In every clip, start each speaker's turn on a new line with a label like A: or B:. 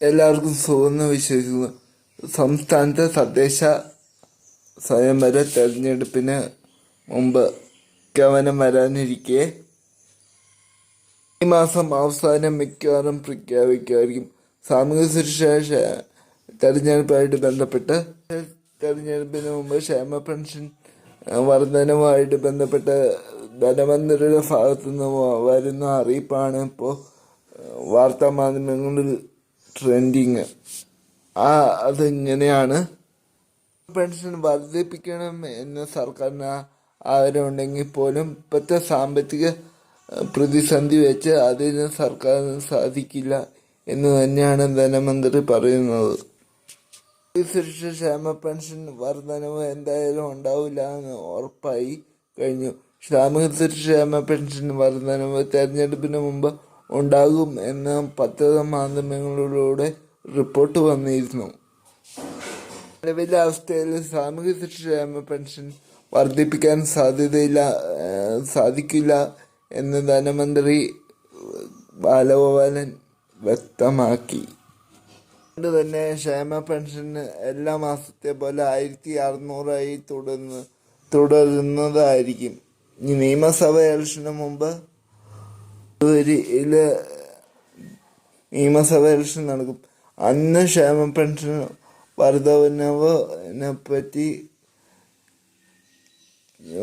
A: എല്ലാവർക്കും സുഖമെന്ന് വിശ്വസിക്കുന്നു. സംസ്ഥാനത്തെ തദ്ദേശ സ്വയംവര തെരഞ്ഞെടുപ്പിന് മുമ്പ് ഗവനം വരാനിരിക്കെ. ഈ മാസം അവസാനം മിക്കവാറും പ്രഖ്യാപിക്കുമായിരിക്കും. സാമൂഹ്യ സുരക്ഷ തെരഞ്ഞെടുപ്പായിട്ട് ബന്ധപ്പെട്ട് തെരഞ്ഞെടുപ്പിന് മുമ്പ് ക്ഷേമ പെൻഷൻ വർധനവുമായിട്ട് ബന്ധപ്പെട്ട് ധനമന്ത്രിയുടെ ഭാഗത്തു നിന്ന് വരുന്ന അറിയിപ്പാണ് ഇപ്പോൾ വാർത്താ മാധ്യമങ്ങളിൽ ട്രെൻഡിങ് ആ അതെങ്ങനെയാണ്? പെൻഷൻ വർദ്ധിപ്പിക്കണം എന്ന സർക്കാരിന് ആഗ്രഹമുണ്ടെങ്കിൽ പോലും ഇപ്പോഴത്തെ സാമ്പത്തിക പ്രതിസന്ധി വെച്ച് അതിന് സർക്കാരിന് സാധിക്കില്ല എന്ന് തന്നെയാണ് ധനമന്ത്രി പറയുന്നത്. സുരക്ഷ ക്ഷേമ പെൻഷൻ വർധനവ് എന്തായാലും ഉണ്ടാവില്ല എന്ന് ഉറപ്പായി കഴിഞ്ഞു. സാമൂഹ്യ സുരക്ഷ ക്ഷേമ പെൻഷൻ വർധനവ് തെരഞ്ഞെടുപ്പിന് മുമ്പ് ഉണ്ടാകും എന്ന് പത്രക മാധ്യമങ്ങളിലൂടെ റിപ്പോർട്ട് വന്നിരുന്നു. നിലവിലെ അവസ്ഥയിൽ സാമൂഹ്യ സുരക്ഷ പെൻഷൻ വർദ്ധിപ്പിക്കാൻ സാധ്യതയില്ല സാധിക്കില്ല എന്ന് ധനമന്ത്രി ബാലഗോപാലൻ വ്യക്തമാക്കി. അതുകൊണ്ട് തന്നെ ക്ഷേമ പെൻഷന് എല്ലാ മാസത്തെ പോലെ ആയിരത്തി അറുന്നൂറായി തുടർന്ന് തുടരുന്നതായിരിക്കും. നിയമസഭ ഇലക്ഷന് മുമ്പ് ഫെബ്രുവരിയിൽ നിയമസഭ ഇലക്ഷൻ നടക്കും. അന്ന് ക്ഷേമ പെൻഷൻ വർധനവിനെ പറ്റി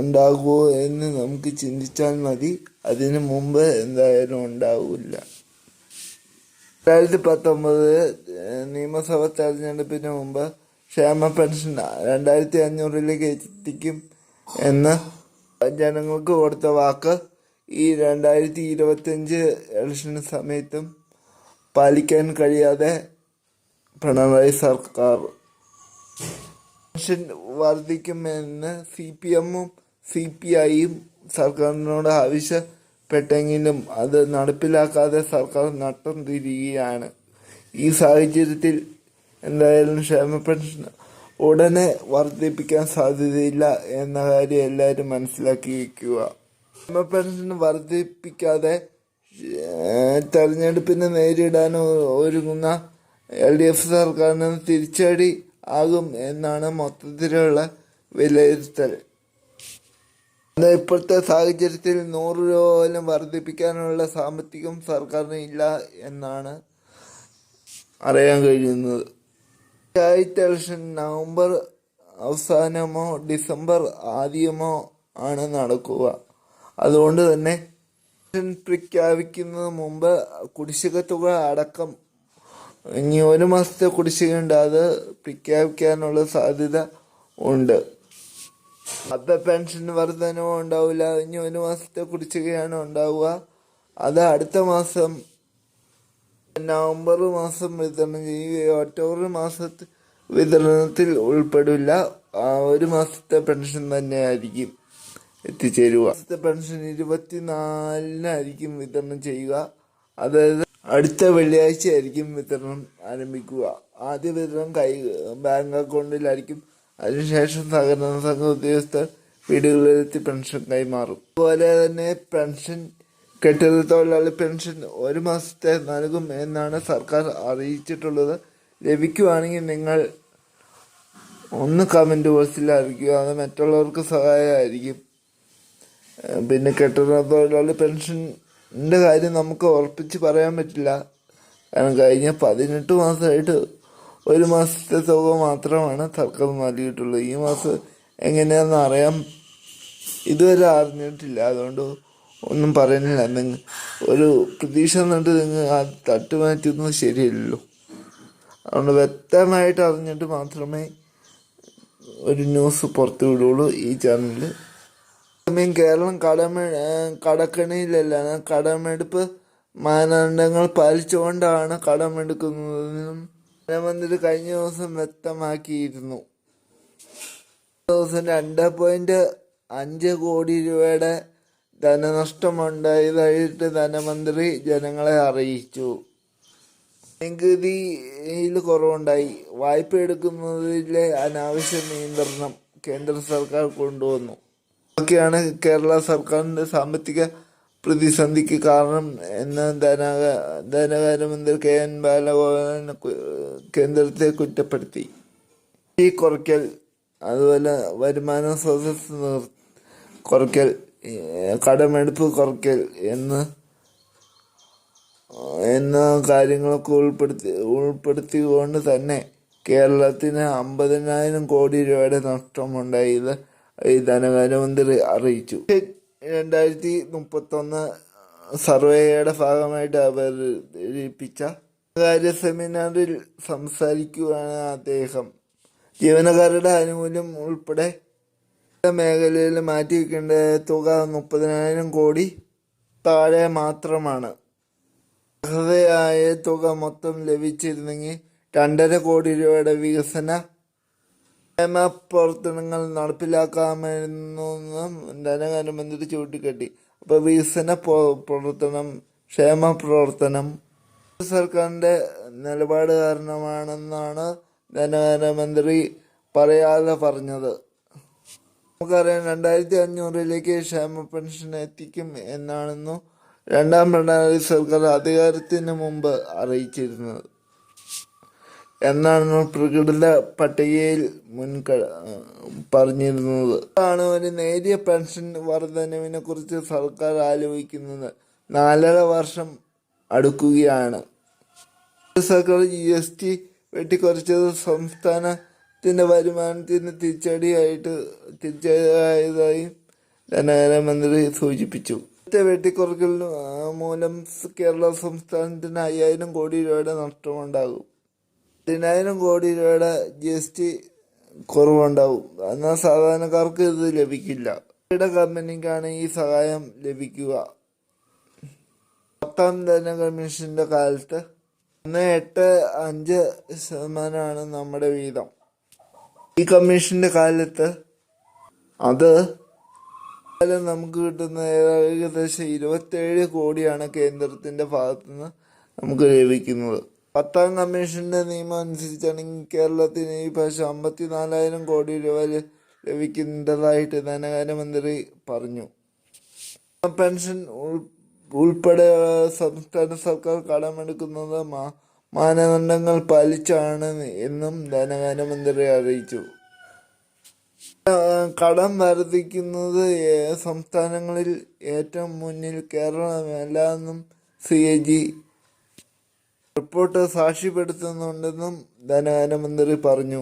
A: ഉണ്ടാകുമോ എന്ന് നമുക്ക് ചിന്തിച്ചാൽ മതി. അതിനു മുമ്പ് എന്തായാലും ഉണ്ടാവില്ല. രണ്ടായിരത്തി പത്തൊമ്പത് നിയമസഭ തെരഞ്ഞെടുപ്പിന് മുമ്പ് ക്ഷേമ പെൻഷൻ രണ്ടായിരത്തി അഞ്ഞൂറിലേക്ക് എത്തിക്കും എന്ന് ജനങ്ങൾക്ക് കൊടുത്ത വാക്ക് ഈ രണ്ടായിരത്തി ഇരുപത്തിയഞ്ച് ഇലക്ഷൻ സമയത്തും പാലിക്കാൻ കഴിയാതെ പിണറായി സർക്കാർ പെൻഷൻ വർദ്ധിക്കുമെന്ന് സി പി എമ്മും സി പി ഐയും സർക്കാരിനോട് ആവശ്യപ്പെട്ടെങ്കിലും അത് നടപ്പിലാക്കാതെ സർക്കാർ നട്ടം തിരിയുകയാണ് ഈ സാഹചര്യത്തിൽ എന്തായാലും ക്ഷേമ പെൻഷൻ ഉടനെ വർദ്ധിപ്പിക്കാൻ സാധ്യതയില്ല എന്ന കാര്യം എല്ലാവരും മനസ്സിലാക്കി വയ്ക്കുക പെൻഷൻ വർദ്ധിപ്പിക്കാതെ തെരഞ്ഞെടുപ്പിനെ നേരിടാൻ ഒരുങ്ങുന്ന എൽ ഡി എഫ് സർക്കാരിന് തിരിച്ചടി ആകും എന്നാണ് മൊത്തത്തിലുള്ള വിലയിരുത്തൽ. ഇപ്പോഴത്തെ സാഹചര്യത്തിൽ നൂറ് രൂപ പോലും വർദ്ധിപ്പിക്കാനുള്ള സാമ്പത്തികം സർക്കാരിന് ഇല്ല എന്നാണ് അറിയാൻ കഴിയുന്നത്. പഞ്ചായത്ത് ഇലക്ഷൻ നവംബർ അവസാനമോ ഡിസംബർ ആദ്യമോ ആണ് നടക്കുക. അതുകൊണ്ട് തന്നെ പ്രഖ്യാപിക്കുന്നതിന് മുമ്പ് കുടിശ്ശിക തുക അടക്കം ഇനി ഒരു മാസത്തെ കുടിശ്ശികയുണ്ട് അത് പ്രഖ്യാപിക്കാനുള്ള സാധ്യത ഉണ്ട്. അപ്പ പെൻഷൻ വർധനവും ഉണ്ടാവില്ല. ഇനി ഒരു മാസത്തെ കുടിശ്ശികയാണ് ഉണ്ടാവുക. അത് അടുത്ത മാസം നവംബർ മാസം വിതരണം ചെയ്യുകയോ ഒക്ടോബർ മാസത്തിൽ വിതരണത്തിൽ ഉൾപ്പെടില്ല. ഒരു മാസത്തെ പെൻഷൻ തന്നെയായിരിക്കും. എത്തിച്ചേരുക. പെൻഷൻ ഇരുപത്തിനാലിനായിരിക്കും വിതരണം ചെയ്യുക. അതായത് അടുത്ത വെള്ളിയാഴ്ച ആയിരിക്കും വിതരണം ആരംഭിക്കുക. ആദ്യ വിതരണം കൈ ബാങ്ക് അക്കൗണ്ടിലായിരിക്കും. അതിനുശേഷം സഹകരണ സംഘ ഉദ്യോഗസ്ഥർ വീടുകളിലെത്തി പെൻഷൻ കൈമാറും. അതുപോലെ തന്നെ പെൻഷൻ കെട്ടിട തൊഴിലാളി പെൻഷൻ ഒരു മാസത്തെ നൽകും എന്നാണ് സർക്കാർ അറിയിച്ചിട്ടുള്ളത്. ലഭിക്കുവാണെങ്കിൽ നിങ്ങൾ ഒന്ന് കമന്റ് ബോക്സിൽ അറിയിക്കുക. അത് മറ്റുള്ളവർക്ക് സഹായമായിരിക്കും. പിന്നെ കെട്ടിട തൊഴിലാളി പെൻഷന്റെ കാര്യം നമുക്ക് ഉറപ്പിച്ച് പറയാൻ പറ്റില്ല. കാരണം കഴിഞ്ഞ പതിനെട്ട് മാസമായിട്ട് ഒരു മാസത്തെ തുക മാത്രമാണ് സർക്കാർ നൽകിയിട്ടുള്ളത്. ഈ മാസം എങ്ങനെയാണെന്ന് അറിയാൻ ഇതുവരെ അറിഞ്ഞിട്ടില്ല. അതുകൊണ്ട് ഒന്നും പറയുന്നില്ല. നിങ്ങൾ ഒരു പ്രതീക്ഷ എന്നിട്ട് നിങ്ങൾ ആ തട്ട് മാറ്റുന്നത് ശരിയല്ലല്ലോ. അതുകൊണ്ട് വ്യക്തമായിട്ട് അറിഞ്ഞിട്ട് മാത്രമേ ഒരു ന്യൂസ് പുറത്തു വിടുകയുള്ളൂ ഈ ചാനലിൽ സമയം കേരളം കടമ കടക്കണിയിലല്ല. കടമെടുപ്പ് മാനദണ്ഡങ്ങൾ പാലിച്ചുകൊണ്ടാണ് കടമെടുക്കുന്നതെന്നും ധനമന്ത്രി കഴിഞ്ഞ ദിവസം വ്യക്തമാക്കിയിരുന്നു. ദിവസം രണ്ട് പോയിന്റ് അഞ്ച് കോടി രൂപയുടെ ധനനഷ്ടമുണ്ടായതായിട്ട് ധനമന്ത്രി ജനങ്ങളെ അറിയിച്ചു. നികുതിയിൽ കുറവുണ്ടായി. വായ്പ എടുക്കുന്നതിലെ അനാവശ്യ നിയന്ത്രണം കേന്ദ്ര സർക്കാർ കൊണ്ടുവന്നു. ഇതൊക്കെയാണ് കേരള സർക്കാരിന്റെ സാമ്പത്തിക പ്രതിസന്ധിക്ക് കാരണം എന്ന് ധനക ധനകാര്യമന്ത്രി കെ എൻ ബാലഗോപാലൻ കേന്ദ്രത്തെ കുറ്റപ്പെടുത്തി. ഈ കുറയ്ക്കൽ അതുപോലെ വരുമാന സ്രോതസ് കുറയ്ക്കൽ കടമെടുപ്പ് കുറയ്ക്കൽ എന്ന് എന്ന കാര്യങ്ങളൊക്കെ ഉൾപ്പെടുത്തി ഉൾപ്പെടുത്തിക്കൊണ്ട് തന്നെ കേരളത്തിന് അമ്പതിനായിരം കോടി രൂപയുടെ നഷ്ടമുണ്ടായി ധനകാര്യമന്ത്രി അറിയിച്ചു. രണ്ടായിരത്തി മുപ്പത്തൊന്ന് സർവേയുടെ ഭാഗമായിട്ട് അവതരിപ്പിച്ച കാര്യ സെമിനാറിൽ സംസാരിക്കുകയാണ് അദ്ദേഹം. ജീവനക്കാരുടെ ആനുകൂല്യം ഉൾപ്പെടെ മേഖലയിൽ മാറ്റിവെക്കേണ്ട തുക മുപ്പതിനായിരം കോടി താഴെ മാത്രമാണ്. അർഹതയായ തുക മൊത്തം ലഭിച്ചിരുന്നെങ്കിൽ രണ്ടര കോടി രൂപയുടെ വികസന ക്ഷേമ പ്രവർത്തനങ്ങൾ നടപ്പിലാക്കാമെന്നും ധനകാര്യമന്ത്രി ചൂണ്ടിക്കാട്ടി. അപ്പൊ വികസന പ്രോ- പ്രവർത്തനം ക്ഷേമ പ്രവർത്തനം സർക്കാരിന്റെ നിലപാട് കാരണമാണെന്നാണ് ധനകാര്യമന്ത്രി പറയാതെ പറഞ്ഞത്. നമുക്കറിയാം രണ്ടായിരത്തി അഞ്ഞൂറിലേക്ക് ക്ഷേമ പെൻഷൻ എത്തിക്കും എന്നാണെന്നു രണ്ടാം പിണറായി സർക്കാർ അധികാരത്തിന് മുമ്പ് അറിയിച്ചിരുന്നത്. എന്നാണ് പ്രകൃത പട്ടികയിൽ മുൻക പറഞ്ഞിരുന്നത്. ആണ് ഒരു നേരിയ പെൻഷൻ വർധനവിനെ കുറിച്ച് സർക്കാർ ആലോചിക്കുന്നത്. നാലര വർഷം അടുക്കുകയാണ്. സർക്കാർ ജി എസ് ടി വെട്ടിക്കുറച്ചത് സംസ്ഥാനത്തിന്റെ വരുമാനത്തിന് തിരിച്ചടിയായിട്ട് തിരിച്ചടിയായതായും ധനകാര്യമന്ത്രി സൂചിപ്പിച്ചു. ഇന്നത്തെ വെട്ടിക്കുറക്കൽ മൂലം കേരള സംസ്ഥാനത്തിന് അയ്യായിരം കോടി രൂപയുടെ നഷ്ടമുണ്ടാകും. പതിനായിരം കോടി രൂപയുടെ ജി എസ് ടി കുറവുണ്ടാവും. എന്നാൽ സാധാരണക്കാർക്ക് ഇത് ലഭിക്കില്ല. ഇവിടെ കമ്പനിക്കാണ് ഈ സഹായം ലഭിക്കുക. പത്താം ധന കമ്മീഷന്റെ കാലത്ത് ഒന്ന് എട്ട് അഞ്ച് ശതമാനമാണ് നമ്മുടെ വീതം. ഈ കമ്മീഷന്റെ കാലത്ത് അത് നമുക്ക് കിട്ടുന്ന ഏകദേശം ഇരുപത്തേഴ് കോടിയാണ് കേന്ദ്രത്തിന്റെ ഭാഗത്തുനിന്ന് നമുക്ക് ലഭിക്കുന്നത്. പത്താം കമ്മീഷന്റെ നിയമം അനുസരിച്ചാണെങ്കിൽ കേരളത്തിന് ഈ പ്രാവശ്യം അമ്പത്തിനാലായിരം കോടി രൂപ ലഭിക്കുന്നതായിട്ട് ധനകാര്യമന്ത്രി പറഞ്ഞു. പെൻഷൻ ഉൾപ്പെടെ സംസ്ഥാന സർക്കാർ കടമെടുക്കുന്നത് മാനദണ്ഡങ്ങൾ പാലിച്ചാണ് എന്നും ധനകാര്യമന്ത്രി അറിയിച്ചു. കടം വർദ്ധിക്കുന്നത് സംസ്ഥാനങ്ങളിൽ ഏറ്റവും മുന്നിൽ കേരളമല്ലെന്നും സി എ ജി റിപ്പോർട്ട് സാക്ഷ്യപ്പെടുത്തുന്നുണ്ടെന്നും ധനകാര്യമന്ത്രി പറഞ്ഞു.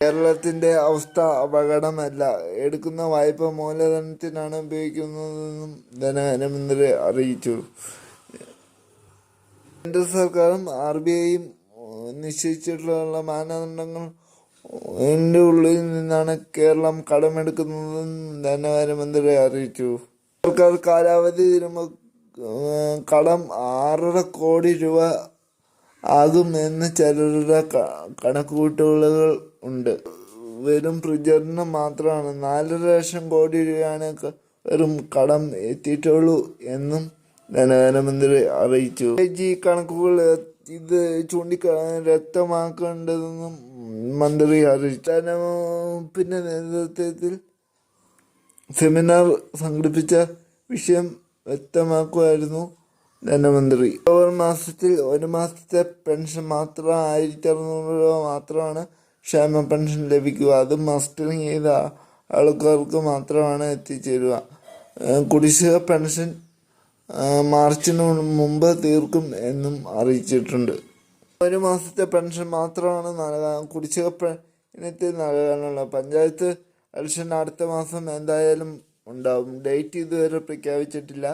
A: കേരളത്തിന്റെ അവസ്ഥ അപകടമല്ല. എടുക്കുന്ന വായ്പ മൂലധനത്തിനാണ് ഉപയോഗിക്കുന്നതെന്നും ധനകാര്യമന്ത്രി അറിയിച്ചു. കേന്ദ്ര സർക്കാരും ആർ ബി ഐയും നിശ്ചയിച്ചിട്ടുള്ള മാനദണ്ഡങ്ങൾ എന്റെ ഉള്ളിൽ നിന്നാണ് കേരളം കടമെടുക്കുന്നതെന്നും ധനകാര്യമന്ത്രി അറിയിച്ചു. സർക്കാർ കാലാവധി തീരുമ്പോൾ കടം ആറര കോടി രൂപ ആകും എന്ന് ചിലരുടെ കണക്കുകൂട്ടലുകൾ ഉണ്ട്. വെറും പ്രചരണം മാത്രമാണ്. നാലര ലക്ഷം കോടി രൂപയാണ് വെറും കടം എത്തിയിട്ടുള്ളൂ എന്നും ധനകാര്യമന്ത്രി അറിയിച്ചു. ജി കണക്കുകൾ ഇത് ചൂണ്ടി വ്യക്തമാക്കേണ്ടതെന്നും മന്ത്രി അറിയിച്ചു. പിന്നെ നേതൃത്വത്തിൽ സെമിനാർ സംഘടിപ്പിച്ച വിഷയം വ്യക്തമാക്കുമായിരുന്നു ധനമന്ത്രി. ഒക്ടോബർ മാസത്തിൽ ഒരു മാസത്തെ പെൻഷൻ മാത്രം ആയിരത്തി അറുന്നൂറ് രൂപ മാത്രമാണ് ക്ഷേമ പെൻഷൻ ലഭിക്കുക. അത് മസ്റ്ററിങ് ചെയ്ത ആൾക്കാർക്ക് മാത്രമാണ് എത്തിച്ചേരുക. കുടിശ്ശിക പെൻഷൻ മാർച്ചിന് മുമ്പ് തീർക്കും എന്നും അറിയിച്ചിട്ടുണ്ട്. ഒരു മാസത്തെ പെൻഷൻ മാത്രമാണ് നൽകാൻ കുടിശ്ശിക ഇനത്തിൽ നൽകാനുള്ള പഞ്ചായത്ത് ഇലക്ഷൻ അടുത്ത മാസം എന്തായാലും ഉണ്ടാവും. ഡേറ്റ് ഇതുവരെ പ്രഖ്യാപിച്ചിട്ടില്ല.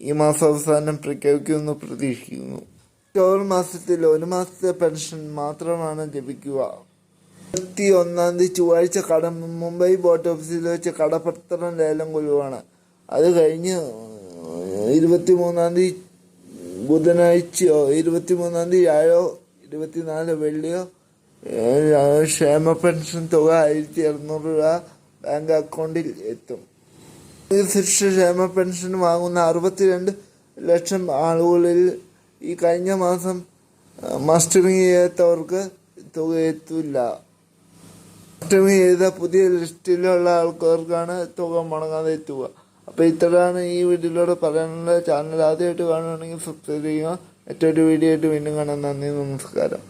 A: ഈ മാസം അവസാനം പ്രഖ്യാപിക്കുമെന്ന് പ്രതീക്ഷിക്കുന്നു. ഒക്ടോബർ മാസത്തിൽ ഒരു മാസത്തെ പെൻഷൻ മാത്രമാണ് ലഭിക്കുക. ഇരുപത്തി ഒന്നാം തീയതി ചൊവ്വാഴ്ച കട മുംബൈ ബോട്ട് ഓഫീസിൽ വെച്ച് കടപ്പത്രം ലേലം കൊല്ലുവാണ് അത് കഴിഞ്ഞ് ഇരുപത്തി മൂന്നാം തീയതി ബുധനാഴ്ചയോ ഇരുപത്തി മൂന്നാം തീയതി വ്യാഴോ ഇരുപത്തിനാല് വെള്ളിയോ ക്ഷേമ പെൻഷൻ തുക ആയിരത്തി അറുന്നൂറ് രൂപ ബാങ്ക് അക്കൗണ്ടിൽ എത്തും. ശിക്ഷ ക്ഷേമ പെൻഷൻ വാങ്ങുന്ന അറുപത്തിരണ്ട് ലക്ഷം ആളുകളിൽ ഈ കഴിഞ്ഞ മാസം മസ്റ്ററിങ് ചെയ്യാത്തവർക്ക് തുക എത്തില്ല മസ്റ്ററിങ് ചെയ്ത പുതിയ ലിസ്റ്റിലുള്ള ആൾക്കാർക്കാണ് തുക മുടങ്ങാതെ എത്തുക. അപ്പോൾ ഇത്രയാണ് ഈ വീഡിയോയിലൂടെ പറയാനുള്ള ചാനൽ ആദ്യമായിട്ട് കാണുകയാണെങ്കിൽ സബ്സ്ക്രൈബ് ചെയ്യുക. മറ്റൊരു വീഡിയോ ആയിട്ട് വീണ്ടും കാണാം. നന്ദി നമസ്കാരം.